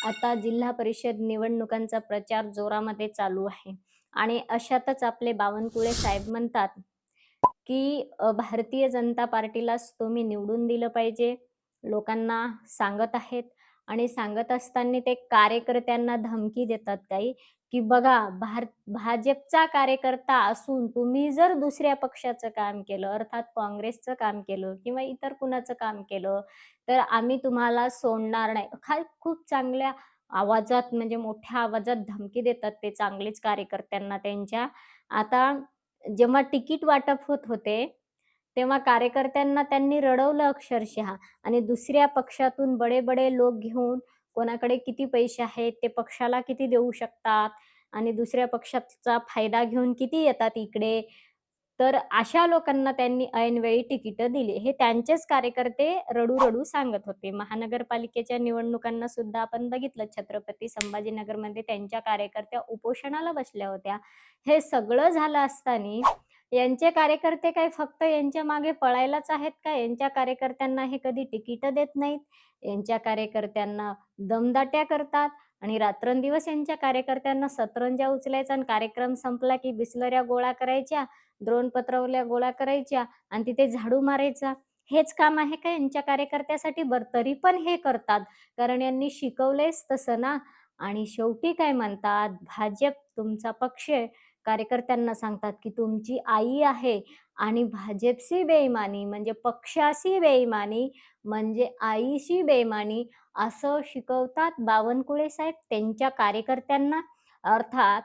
आता जिल्हा परिषद निवडणुकांचा प्रचार जोरामध्ये चालू आहे आणि अशातच आपले बावनकुळे साहेब म्हणतात, की भारतीय जनता पार्टीलाच तुम्ही निवडून दिलं पाहिजे. लोकांना सांगत आहेत आणि सांगत असताना ते कार्यकर्त्यांना धमकी देतात काही, की बघा भार भाजपचा कार्यकर्ता असून तुम्ही जर दुसऱ्या पक्षाचं काम केलं, अर्थात काँग्रेसचं काम केलं किंवा इतर कुणाचं काम केलं, तर आम्ही तुम्हाला सोडणार नाही. खाल खूप चांगल्या आवाजात म्हणजे मोठ्या आवाजात धमकी देतात ते चांगलेच कार्यकर्त्यांना त्यांच्या. आता जेव्हा तिकीट वाटप होत होते, तेव्हा कार्यकर्त्यांना त्यांनी रडवलं अक्षरशः आणि दुसऱ्या पक्षातून बडे-बडे लोक घेऊन कोणाकडे किती पैसे आहेत, ते पक्षाला किती देऊ शकतात आणि दुसऱ्या पक्षाचा फायदा घेऊन किती येतात इकडे. तर अशा लोकांना त्यांनी ऐनवेळी तिकीटं दिली. हे त्यांचेच कार्यकर्ते रडू-रडू सांगत होते. महानगरपालिकेच्या निवडणुकांना सुद्धा आपण बघितलं छत्रपती संभाजीनगरमध्ये त्यांच्या कार्यकर्त्या उपोषणाला बसल्या होत्या. हे सगळं झालं असताना यांचे कार्यकर्ते काय फक्त यांच्या मागे पळायलाच आहेत का? यांच्या कार्यकर्त्यांना हे कधी तिकीट देत नाहीत. यांच्या कार्यकर्त्यांना दमदाट्या करतात आणि रात्रंदिवस यांच्या कार्यकर्त्यांना सतरंजा उचलायचा आणि कार्यक्रम संपला की बिसलऱ्या गोळा करायच्या, द्रोण पत्रवल्या गोळा करायच्या आणि तिथे झाडू मारायचा. हेच काम आहे का यांच्या कार्यकर्त्यासाठी? बरं तरी पण हे करतात, कारण यांनी शिकवलेच तसं ना. आणि शेवटी काय म्हणतात, भाजप तुमचा पक्ष आहे. कार्यकर्त्यांना सांगतात, की तुमची आई आहे आणि भाजपशी बेईमानी म्हणजे पक्षाशी बेईमानी म्हणजे आईशी बेईमानी असं शिकवतात बावनकुळे साहेब त्यांच्या कार्यकर्त्यांना. अर्थात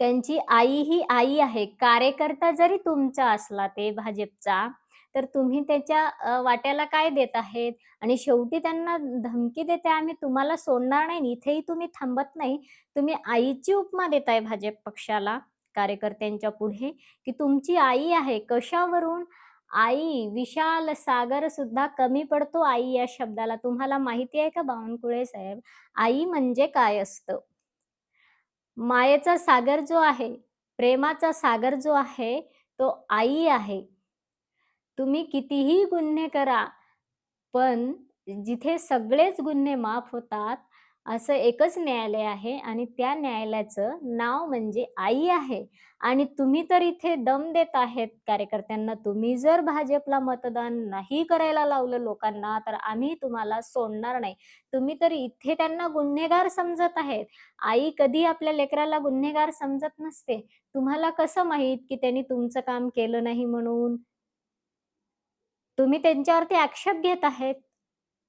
त्यांची आई ही आई आहे. कार्यकर्ता जरी तुमचा असला ते भाजपचा, तर तुम्ही त्याच्या वाट्याला काय देत आहेत? आणि शेवटी त्यांना धमकी देते "आम्ही तुम्हाला सोडणार नाही." इथेही तुम्ही थांबत नाही. तुम्ही आईची उपमा देताय भाजप पक्षाला कार्यकर्त्यांच्या पुढे, की तुमची आई आहे. कशावरून? आई, विशाल सागर सुद्धा कमी पडतो आई या शब्दाला. तुम्हाला माहिती आहे का बावनकुळे साहेब, आई म्हणजे काय असतं? मायेचा सागर जो आहे, प्रेमाचा सागर जो आहे, तो आई आहे. तुम्ही कितीही गुन्हे करा, पण जिथे सगळेच गुन्हे माफ होतात, असं एकच न्यायालय आहे आणि त्या न्यायालयाचं नाव म्हणजे आई आहे. आणि तुम्ही तर इथे दम देत आहेत कार्यकर्त्यांना. तुम्ही जर भाजपला मतदान नाही करायला लावलं लोकांना, तर आम्ही तुम्हाला सोडणार नाही. तुम्ही तर इथे त्यांना गुन्हेगार समजत आहेत. आई कधी आपल्या लेकराला गुन्हेगार समजत नसते. तुम्हाला कसं माहीत, की त्यांनी तुमचं काम केलं नाही म्हणून? तुम्ही त्यांच्यावरती आक्षेप घेत आहेत.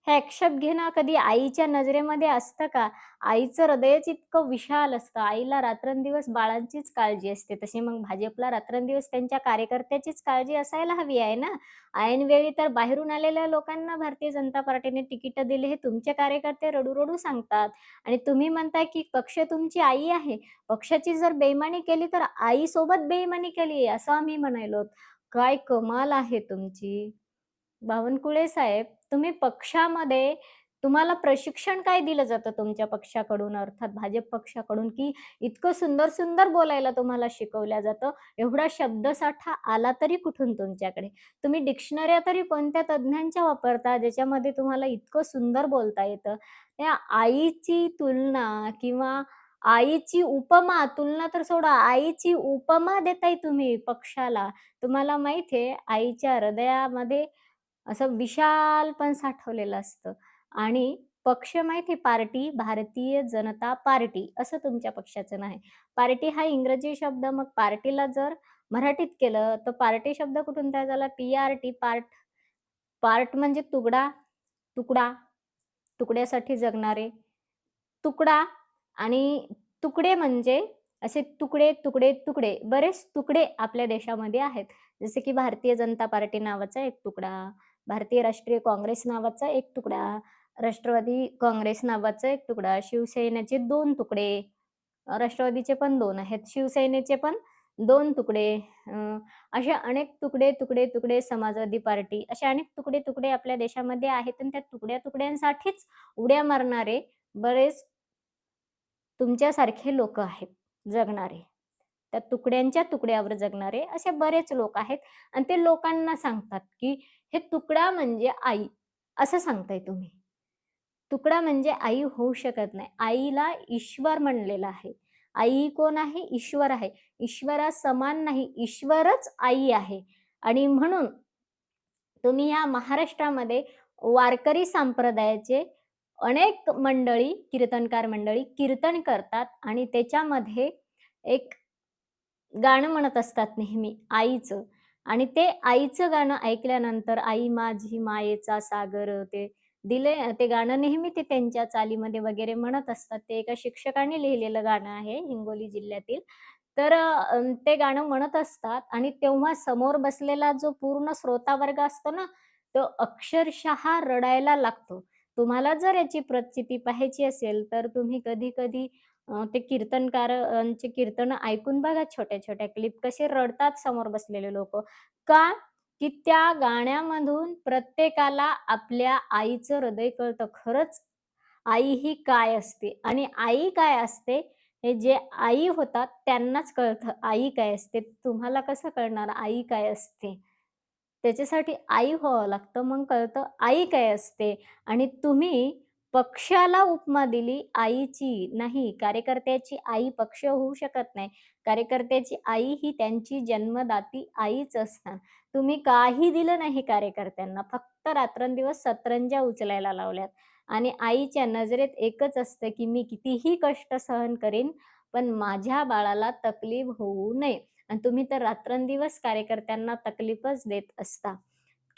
हे आक्षेप घेणं कधी आईच्या नजरेमध्ये असतं का? आईचं हृदयच इतकं विशाल असतं. आईला रात्रंदिवस बाळांचीच काळजी असते. तशी मग भाजपला रात्रंदिवस त्यांच्या कार्यकर्त्याचीच काळजी असायला हवी आहे ना. ऐनवेळी तर बाहेरून आलेल्या लोकांना भारतीय जनता पार्टीने तिकीटं दिली, हे तुमचे कार्यकर्ते रडू-रडू सांगतात. आणि तुम्ही म्हणताय, की पक्ष तुमची आई आहे. पक्षाची जर बेईमानी केली, तर आईसोबत बेईमानी केली, असं आम्ही म्हणायलो काय कमाल आहे तुमची! बावनकुळे साहेब, तुम्ही पक्षामध्ये तुम्हाला प्रशिक्षण काय दिलं जातं तुमच्या पक्षाकडून अर्थात भाजप पक्षाकडून, की इतकं सुंदर-सुंदर बोलायला तुम्हाला शिकवलं जातं. एवढा शब्दसाठा आला तरी कुठून तुमच्याकडे? तुम्ही डिक्शनऱ्या तरी कोणत्या तज्ज्ञांच्या वापरता, ज्याच्यामध्ये तुम्हाला इतकं सुंदर बोलता येतं? त्या आईची तुलना किंवा आईची उपमा, तुलना तर सोडा, आईची उपमा देताय तुम्ही पक्षाला. तुम्हाला माहिती आहे, आईच्या हृदयामध्ये असं विशाल पण साठवलेलं असतं आणि पक्ष माहिती आहे पार्टी, भारतीय जनता पार्टी असं तुमच्या पक्षाचं नाही. पार्टी हा इंग्रजी शब्द मग पार्टीला जर मराठीत केलं, तर पार्टी शब्द कुठून तयार झाला? P-R-T part. पार्ट म्हणजे तुकडा, तुकडा, तुकड्यासाठी जगणारे. तुकडा आणि तुकडे म्हणजे असे तुकडे, तुकडे, तुकडे. बरेच तुकडे आपल्या देशामध्ये आहेत. जसे की भारतीय जनता पार्टी नावाचा एक तुकडा, भारतीय राष्ट्रीय काँग्रेस नावाचा एक तुकडा, राष्ट्रवादी काँग्रेस नावाचा एक तुकडा, शिवसेनेचे दोन तुकडे, राष्ट्रवादीचे पण दोन आहेत, शिवसेनेचे पण दोन तुकडे. असे अनेक तुकडे, तुकडे, तुकडे समाजवादी पार्टी, असे अनेक तुकडे-तुकडे आपल्या देशामध्ये आहेत आणि त्या तुकड्या-तुकड्यांसाठीच उड्या मारणारे बरेच तुमच्यासारखे लोक आहेत जगणारे. त्या तुकड्यांच्या तुकड्यावर जगणारे असे बरेच लोक आहेत आणि ते लोकांना सांगतात, की हे तुकडा म्हणजे आई, असं सांगताय तुम्ही. तुकडा म्हणजे आई होऊ शकत नाही. आईला ईश्वर म्हणलेलं आहे. आई कोण आहे? ईश्वर आहे. ईश्वरा समान नाही, ईश्वरच आई आहे आणि म्हणून तुम्ही या महाराष्ट्रामध्ये वारकरी संप्रदायाचे अनेक मंडळी, कीर्तनकार मंडळी कीर्तन करतात आणि त्याच्यामध्ये एक गाणं म्हणत असतात नेहमी आईचं आणि ते आईचं गाणं ऐकल्यानंतर "आई माझी मायेचा सागर" ते दिले ते गाणं नेहमी ते त्यांच्या चालीमध्ये वगैरे म्हणत असतात. ते एका शिक्षकाने लिहिलेलं गाणं आहे हिंगोली जिल्ह्यातील. तर ते गाणं म्हणत असतात आणि तेव्हा समोर बसलेला जो पूर्ण श्रोतावर्ग असतो ना, तो अक्षरशः रडायला लागतो. तुम्हाला जर याची प्रचिती पाहायची असेल, तर तुम्ही कधी-कधी ते कीर्तनकारांचे कीर्तन ऐकून बघा छोट्या-छोट्या क्लिप कसे रडतात समोर बसलेले लोक का? की त्या गाण्यामधून प्रत्येकाला आपल्या आईचं हृदय कळतं. खरंच आई ही काय असते आणि आई काय असते हे जे आई होतात त्यांनाच कळतं आई काय असते. तुम्हाला कसं कळणार आई काय असते? त्याच्यासाठी आई व्हावं लागतं. मग कळतं आई काय असते आणि तुम्ही पक्षाला उपमा दिली आईची. नाही, कार्यकर्त्याची आई पक्ष होऊ शकत नाही. कार्यकर्त्याची आई ही त्यांची जन्मदाती आईच असणार. तुम्ही काही दिलं नाही कार्यकर्त्यांना. फक्त रात्रंदिवस सतरंज्या उचलायला लावल्यात आणि आईच्या नजरेत एकच असतं, की मी कितीही कष्ट सहन करीन, पण माझ्या बाळाला तकलीफ होऊ नये. आणि तुम्ही तर रात्रंदिवस कार्यकर्त्यांना तकलीफच देत असता,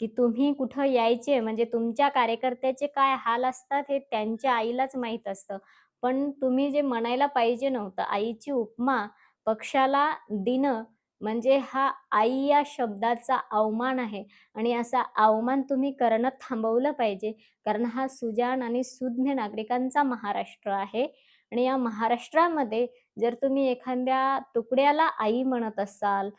की तुम्ही कुठं यायचे म्हणजे तुमच्या कार्यकर्त्याचे काय हाल असतात हे त्यांच्या आईलाच माहीत असतं. पण तुम्ही जे म्हणायला पाहिजे नव्हतं, आईची उपमा पक्षाला देणं म्हणजे हा आई या शब्दाचा अवमान आहे आणि असा अवमान तुम्ही करणं थांबवलं पाहिजे. कारण हा सुजाण आणि सुज्ञ नागरिकांचा महाराष्ट्र आहे आणि या महाराष्ट्रामध्ये जर तुम्ही एखाद्या तुकड्याला आई म्हणत असाल,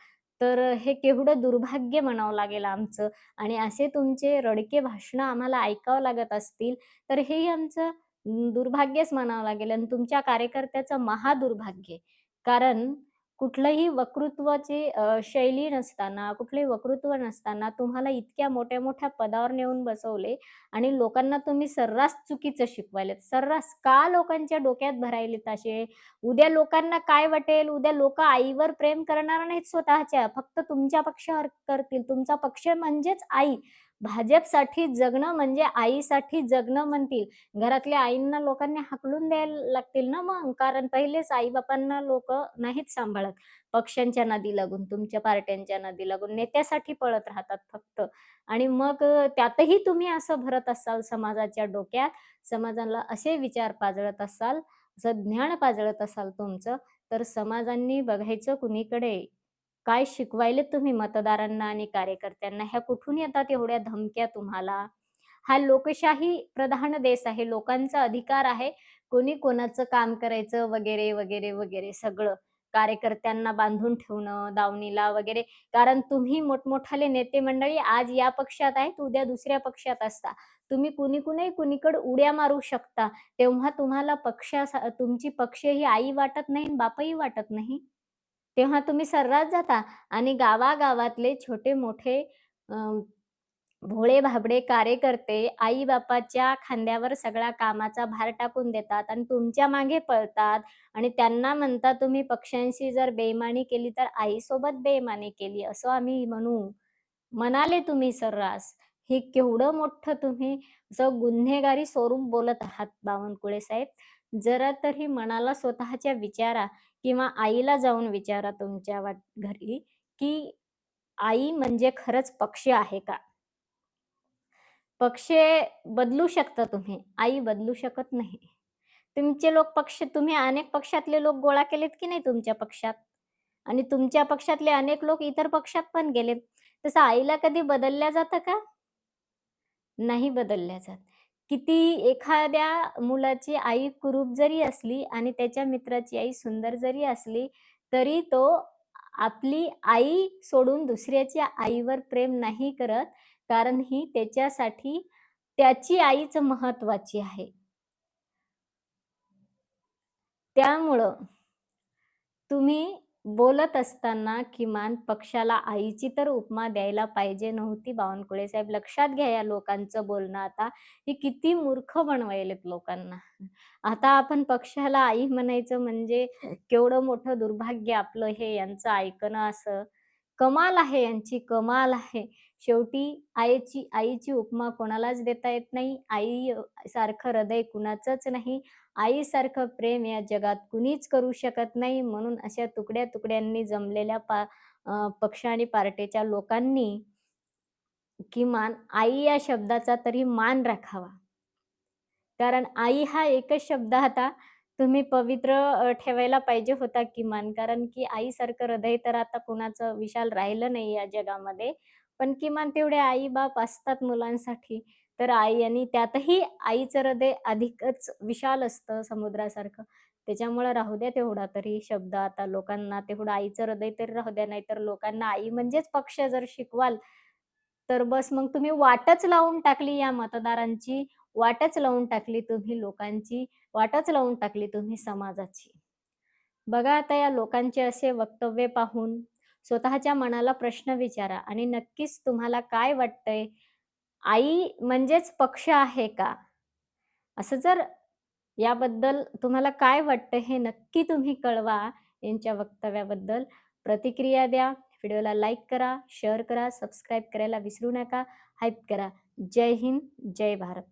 तर हे केवढं दुर्भाग्य म्हणावं लागेल आमचं. आणि असे तुमचे रडके भाषणं आम्हाला ऐकावं लागत असतील, तर हेही आमचं दुर्भाग्यच म्हणावं लागेल. आणि तुमच्या कार्यकर्त्याचं महादुर्भाग्य. कारण कुठलंही वक्तृत्वाची शैली नसताना, कुठलंही वक्तृत्व नसताना तुम्हाला इतक्या मोठ्या-मोठ्या पदावर नेऊन बसवले आणि लोकांना तुम्ही सर्रास चुकीचं शिकवायलेत. सर्रास का लोकांच्या डोक्यात भरायलेत असे? उद्या लोकांना काय वाटेल? उद्या लोक आईवर प्रेम करणार नाहीत स्वतःच्या, फक्त तुमच्या पक्षावर करतील. तुमचा पक्ष म्हणजेच आई. भाजपसाठी जगणं म्हणजे आईसाठी जगणं म्हणतील. घरातल्या आईंना लोकांनी हाकलून द्यायला लागतील ना मग. कारण पहिलेच आई-बापांना लोक नाहीत सांभाळत. पक्षांच्या नादी लागून, तुमच्या पार्ट्यांच्या नादी लागून, नेत्यासाठी पळत राहतात फक्त. आणि मग त्यातही तुम्ही असं भरत असाल समाजाच्या डोक्यात, समाजाला असे विचार पाजळत असाल, असं ज्ञान पाजळत असाल तुमचं, तर समाजांनी बघायचं कुणीकडे. काय शिकवायले तुम्ही मतदारांना आणि कार्यकर्त्यांना? ह्या कुठून येतात एवढ्या धमक्या तुम्हाला? हा लोकशाही प्रधान देश आहे. लोकांचा अधिकार आहे. कोणी कोणाचं काम करायचं वगैरे, वगैरे, वगैरे सगळं. कार्यकर्त्यांना बांधून ठेवणं दावणीला वगैरे. कारण तुम्ही मोठमोठाले नेते मंडळी आज या पक्षात आहेत, उद्या दुसऱ्या पक्षात असता. तुम्ही कुणी-कुणी कुणीकडे उड्या मारू शकता. तेव्हा तुम्हाला पक्षा तुमची पक्ष ही आई वाटत नाही बापही वाटत नाही. तेव्हा तुम्ही सर्रास जाता आणि गावागावातले छोटे-मोठे भोळे-भाबडे कार्यकर्ते आई-बापाच्या खांद्यावर सगळा कामाचा भार टाकून देतात आणि तुमच्या मागे पळतात आणि त्यांना म्हणता तुम्ही पक्ष्यांशी जर बेईमानी केली तर आईसोबत बेईमानी केली असं आम्ही म्हणू. म्हणाले तुम्ही सर्रास. हे केवढं मोठं तुम्ही असं गुन्हेगारी स्वरूप बोलत आहात बावनकुळे साहेब. जरा तरी मनाला स्वतःच्या विचारा किंवा आईला जाऊन विचारा तुमच्या वाट घरी, की आई म्हणजे खरंच पक्ष आहे का? पक्ष बदलू शकता तुम्ही, आई बदलू शकत नाही. तुमचे लोक पक्ष तुम्ही अनेक पक्षातले लोक गोळा केलेत की नाही तुमच्या पक्षात आणि तुमच्या पक्षातले अनेक लोक इतर पक्षात पण गेलेत. तसं आईला कधी बदलल्या जातं का? नाही बदलल्या जात. किती एखाद्या मुलाची आई कुरूप जरी असली आणि त्याच्या मित्राची आई सुंदर जरी असली, तरी तो आपली आई सोडून दुसऱ्याच्या आईवर प्रेम नाही करत. कारण ही त्याच्यासाठी त्याची आईच महत्वाची आहे. त्यामुळं तुम्ही बोलत असताना किमान पक्षाला आईची तर उपमा द्यायला पाहिजे नव्हती बावनकुळे साहेब. लक्षात घ्या या लोकांचं बोलणं आता. हे किती मूर्ख बनवायलेत लोकांना. आता आपण पक्षाला आई म्हणायचं म्हणजे केवढं मोठं दुर्भाग्य आपलं हे यांचं ऐकणं असं. कमाल आहे यांची, कमाल आहे. शेवटी आईची आईची उपमा कोणालाच देता येत नाही. आई सारखं हृदय कुणाचंच नाही. आईसारखं प्रेम या जगात कुणीच करू शकत नाही. म्हणून अशा तुकड्या-तुकड्यांनी जमलेल्या पा पक्ष आणि पार्टीच्या लोकांनी किमान आई या शब्दाचा तरी मान राखावा. कारण आई हा एकच शब्द आता तुम्ही पवित्र ठेवायला पाहिजे होता किमान. कारण की आईसारखं हृदय तर आता कुणाचं विशाल राहिलं नाही या जगामध्ये. पण किमान तेवढे आई-बाप असतात मुलांसाठी. तर आई आणि त्यातही आईचं हृदय अधिकच विशाल असतं समुद्रासारखं. त्याच्यामुळे राहू द्या तेवढा तरी शब्द आता लोकांना तेवढं आईचं हृदय तरी राहू द्या. नाहीतर लोकांना आई म्हणजेच पक्ष जर शिकवाल, तर बस मग तुम्ही वाटच लावून टाकली या मतदारांची, वाटच लावून टाकली तुम्ही लोकांची, वाटच लावून टाकली तुम्ही समाजाची. बघा आता या लोकांचे असे वक्तव्य पाहून स्वतःच्या मनाला प्रश्न विचारा आणि नक्कीच तुम्हाला काय वाटतंय? आई म्हणजेच पक्ष आहे का? असं जर याबद्दल तुम्हाला काय वाटतं हे नक्की तुम्ही कळवा यांच्या वक्तव्याबद्दल. प्रतिक्रिया द्या. व्हिडिओला लाईक करा, शेअर करा, सबस्क्राईब करायला विसरू नका. हाईप करा. जय हिंद, जय भारत.